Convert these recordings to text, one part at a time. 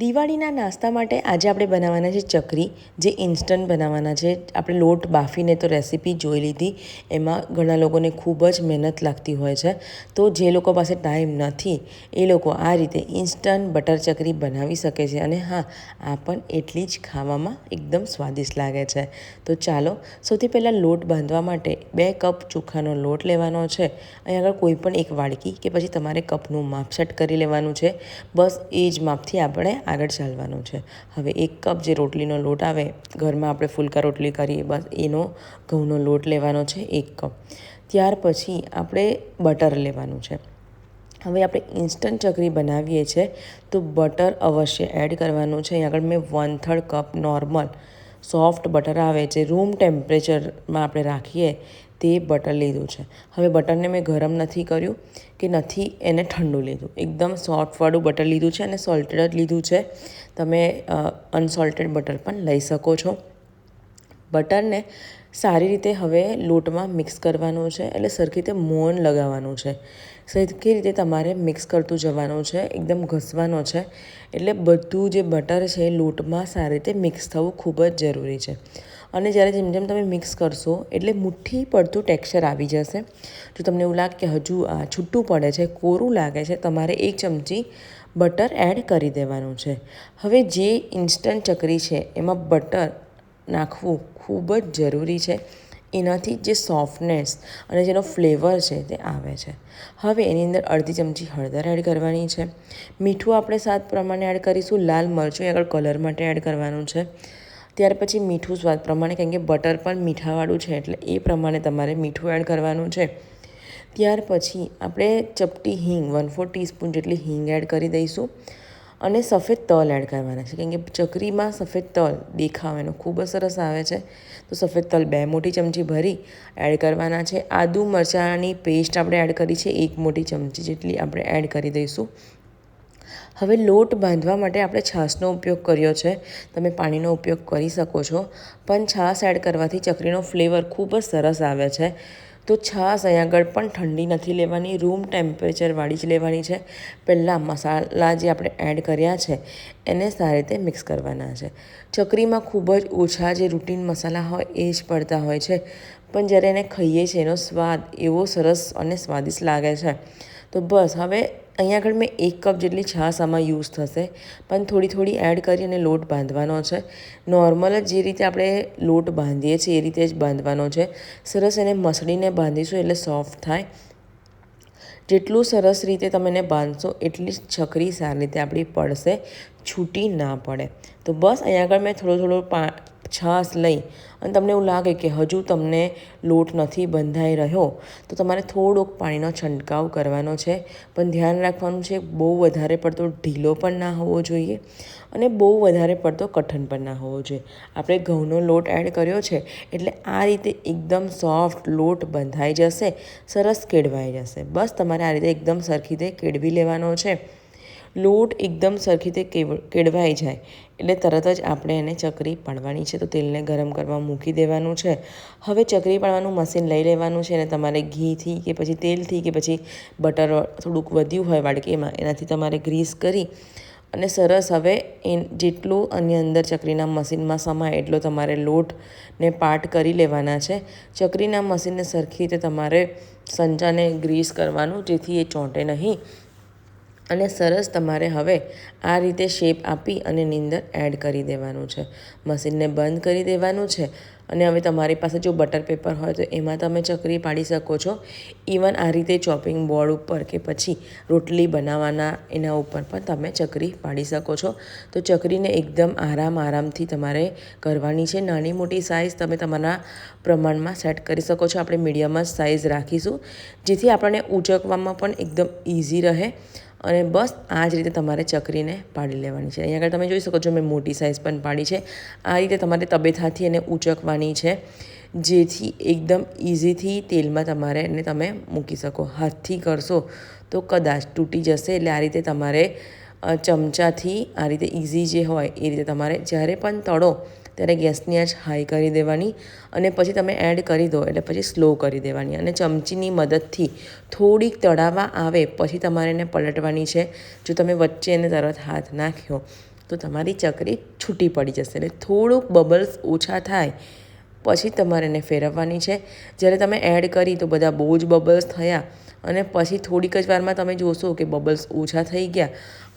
દિવાળીના નાસ્તા માટે આજે આપણે બનાવવાના છે ચકરી, જે ઇન્સ્ટન્ટ બનાવવાના છે. આપણે લોટ બાફીને તો રેસીપી જોઈ લીધી. એમાં ઘણા લોકોને ખૂબ જ મહેનત લાગતી હોય છે. તો જે લોકો પાસે ટાઈમ નથી, એ લોકો આ રીતે ઇન્સ્ટન્ટ બટર ચકરી બનાવી શકે છે. અને હા, આ પણ એટલી જ ખાવામાં એકદમ સ્વાદિષ્ટ લાગે છે. તો ચાલો, સૌથી પહેલાં લોટ બાંધવા માટે બે કપ ચોખાનો લોટ લેવાનો છે. અહીં આગળ કોઈ પણ એક વાડકી કે પછી તમારે કપનું માપ સેટ કરી લેવાનું છે. બસ એ જ માપથી આપણે આગળ ચાલવાનું છે. હવે એક કપ જે રોટલીનો લોટ આવે, ઘરમાં આપણે ફુલકા રોટલી કરીએ, બસ એનો ઘઉંનો લોટ લેવાનો છે એક કપ. ત્યાર પછી આપણે બટર લેવાનું છે. હવે આપણે ઇન્સ્ટન્ટ ચકરી બનાવીએ છીએ તો બટર અવશ્ય એડ કરવાનું છે. અહીં આગળ મેં one third cup normal soft butter આવે છે રૂમ ટેમ્પરેચરમાં આપણે રાખીએ તે બટર લીધું છે. હવે બટરને મેં ગરમ નથી કર્યું કે નથી એને ઠંડુ લીધું. એકદમ સોફ્ટવાળું બટર લીધું છે અને સોલ્ટેડ જ લીધું છે. તમે અનસોલ્ટેડ બટર પણ લઈ શકો છો. બટરને સારી રીતે હવે લોટમાં મિક્સ કરવાનું છે એટલે સરખી રીતે મોન લગાવવાનું છે. સરખી રીતે તમારે મિક્સ કરતું જવાનું છે, એકદમ ઘસવાનો છે. એટલે બધું જે બટર છે લોટમાં સારી રીતે મિક્સ થવું ખૂબ જ જરૂરી છે. અને જ્યારે જેમ જેમ તમે મિક્સ કરશો, એટલે મુઠ્ઠી પડતું ટેક્સચર આવી જશે. જો તમને એવું લાગે કે હજુ આ છૂટું પડે છે, કોરું લાગે છે, તમારે એક ચમચી બટર એડ કરી દેવાનું છે. હવે જે ઇન્સ્ટન્ટ ચકરી છે, એમાં બટર નાખવું ખૂબ જ જરૂરી છે. એનાથી જે સોફ્ટનેસ અને જેનો ફ્લેવર છે, તે આવે છે. હવે એની અંદર અડધી ચમચી હળદર એડ કરવાની છે. મીઠું આપણે સાત પ્રમાણે એડ કરીશું. લાલ મરચું આગળ કલર માટે એડ કરવાનું છે. ત્યાર પછી મીઠું સ્વાદ પ્રમાણે, કારણ કે બટર પણ મીઠાવાળું છે, એટલે એ પ્રમાણે તમારે મીઠું એડ કરવાનું છે. ત્યાર પછી આપણે ચપટી હિંગ વન ફોર ટીસ્પૂન જેટલી હિંગ એડ કરી દઈશું અને સફેદ તલ એડ કરવાના છે. કેમ કે ચકરીમાં સફેદ તલ દેખાવ એનો ખૂબ જ સરસ આવે છે. તો સફેદ તલ બે મોટી ચમચી ભરી એડ કરવાના છે. આદુ મરચાંની પેસ્ટ આપણે એડ કરી છે, એક મોટી ચમચી જેટલી આપણે એડ કરી દઈશું. હવે લોટ બાંધવા માટે આપણે છાશનો ઉપયોગ કર્યો છે. તમે પાણીનો ઉપયોગ કરી શકો છો. પણ છાશ એડ કરવાથી ચકરીનો ફ્લેવર ખૂબ જ સરસ આવે છે. તો છાશ અહીં આગળ પણ ઠંડી નથી લેવાની, રૂમ ટેમ્પરેચરવાળી જ લેવાની છે. પહેલાં મસાલા જે આપણે એડ કર્યા છે, એને સારી રીતે મિક્સ કરવાના છે. ચકરીમાં ખૂબ જ ઓછા જે રૂટીન મસાલા હોય એ જ પડતા હોય છે. પણ જ્યારે એને ખાઈએ છીએ, એનો સ્વાદ એવો સરસ અને સ્વાદિષ્ટ લાગે છે. તો બસ, હવે અહીંયા આગળ મેં એક કપ જેટલી છાશ આમાં યુઝ થશે, પણ થોડી થોડી એડ કરી અને લોટ બાંધવાનો છે. નોર્મલ જ જે રીતે આપણે લોટ બાંધીએ છીએ, એ રીતે જ બાંધવાનો છે. સરસ એને મસળીને બાંધીશું એટલે સોફ્ટ થાય. જેટલું સરસ રીતે તમે એને બાંધશો, એટલી જ છકરી સારી રીતે આપણી પડશે, છૂટી ના પડે. તો બસ અહીંયા આગળ મેં થોડો થોડો પા, છાશ લઈ અને તમને એવું લાગે કે હજુ તમને લોટ નથી બંધાઈ રહ્યો, તો તમારે થોડોક પાણીનો છંટકાવ કરવાનો છે. પણ ધ્યાન રાખવાનું છે, બહુ વધારે પડતો ઢીલો પણ ના હોવો જોઈએ અને બહુ વધારે પડતો કઠણ પણ ના હોવો જોઈએ. આપણે ઘઉંનો લોટ એડ કર્યો છે, એટલે આ રીતે એકદમ સોફ્ટ લોટ બંધાઈ જશે, સરસ કેળવાઈ જશે. બસ તમારે આ રીતે એકદમ સરખી રીતે કેળવી લેવાનો છે. લોટ એકદમ સરખી રીતે કેળવાઈ જાય. એટલે તરત જ આપણે એને ચકરી પાડવાની છે. તો તેલને ગરમ કરવા મૂકી દેવાનું છે. હવે ચકરી પાડવાનું મશીન લઈ લેવાનું છે અને તમારે ઘીથી કે પછી તેલથી કે પછી બટર થોડુંક વધ્યું હોય વાડકીમાં, એનાથી તમારે ગ્રીસ કરી અને સરસ હવે એ જેટલું આની અંદર ચકરીના મશીનમાં સમાય એટલો તમારે લોટને પાટ કરી લેવાના છે. ચકરીના મશીનને સરખી રીતે તમારે સંચાને ગ્રીસ કરવાનું, જેથી એ ચોંટે નહીં. અને સરસ તમારે હવે આ રીતે શેપ આપી અને નીંદર એડ કરી દેવાનું છે. મશીનને બંધ કરી દેવાનું છે અને હવે તમારી પાસે જો બટર પેપર હોય તો એમાં તમે ચકરી પાડી શકો છો. ઇવન આ રીતે ચોપિંગ બોર્ડ ઉપર કે પછી રોટલી બનાવવાના એના ઉપર પણ તમે ચકરી પાડી શકો છો. તો ચકરીને એકદમ આરામ આરામથી તમારે કરવાની છે. નાની મોટી સાઇઝ તમે તમારા પ્રમાણમાં સેટ કરી શકો છો. આપણે મીડિયમ જ સાઇઝ રાખીશું. જેથી આપણને ઉચકવામાં પણ એકદમ ઇઝી રહે. અને બસ આ જ રીતે તમારે ચકરીને પાડી લેવાની છે. અહીંયા આગળ તમે જોઈ શકો છો મેં મોટી સાઇઝ પણ પાડી છે. આ રીતે તમારે તબેથાથી એને ઉચકવાની છે, જેથી એકદમ ઇઝીથી તેલમાં તમારે એને તમે મૂકી શકો. હાથથી કરશો તો કદાચ તૂટી જશે. એટલે આ રીતે તમારે ચમચાથી આ રીતે ઇઝી જે હોય એ રીતે તમારે જ્યારે પણ તળો ત્યારે ગેસની આંચ હાઈ કરી દેવાની અને પછી તમે એડ કરી દો એટલે પછી સ્લો કરી દેવાની અને ચમચીની મદદથી થોડીક તળાવા આવે પછી તમારે એને પલટવાની છે. જો તમે વચ્ચે એને તરત હાથ નાખ્યો તો તમારી ચકરી છૂટી પડી જશે. એટલે થોડુંક બબલ્સ ઓછા થાય પછી તમારે એને ફેરવવાની છે. જ્યારે તમે એડ કરી તો બધા બહુ જ બબલ્સ થયા અને પછી થોડીક જ વારમાં તમે જોશો કે બબલ્સ ઓછા થઈ ગયા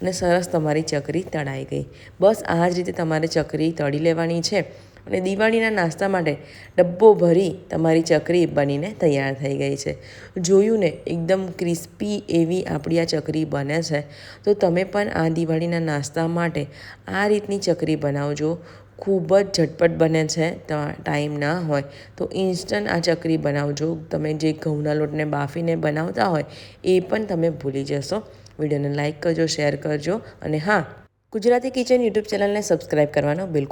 અને સરસ તમારી ચકરી તળાઈ ગઈ. બસ આ જ રીતે તમારે ચકરી તળી લેવાની છે અને દિવાળીના નાસ્તા માટે ડબ્બો ભરી તમારી ચકરી બનીને તૈયાર થઈ ગઈ છે. જોયું ને, એકદમ ક્રિસ્પી એવી આપણી આ ચકરી બને છે. તો તમે પણ આ દિવાળીના નાસ્તા માટે આ રીતની ચકરી બનાવજો. ખૂબ જ ઝટપટ બને છે ટાઈમ ના હોય. તો ઇન્સ્ટન્ટ આ ચકરી બનાવજો. તમે જે ઘઉંના લોટને બાફીને બનાવતા હોય, એ પણ તમે ભૂલી જશો. વિડીયોને લાઇક કરજો, શેર કરજો અને હા, ગુજરાતી કિચન યુટ્યુબ ચેનલને સબસ્ક્રાઈબ કરવાનો બિલકુલ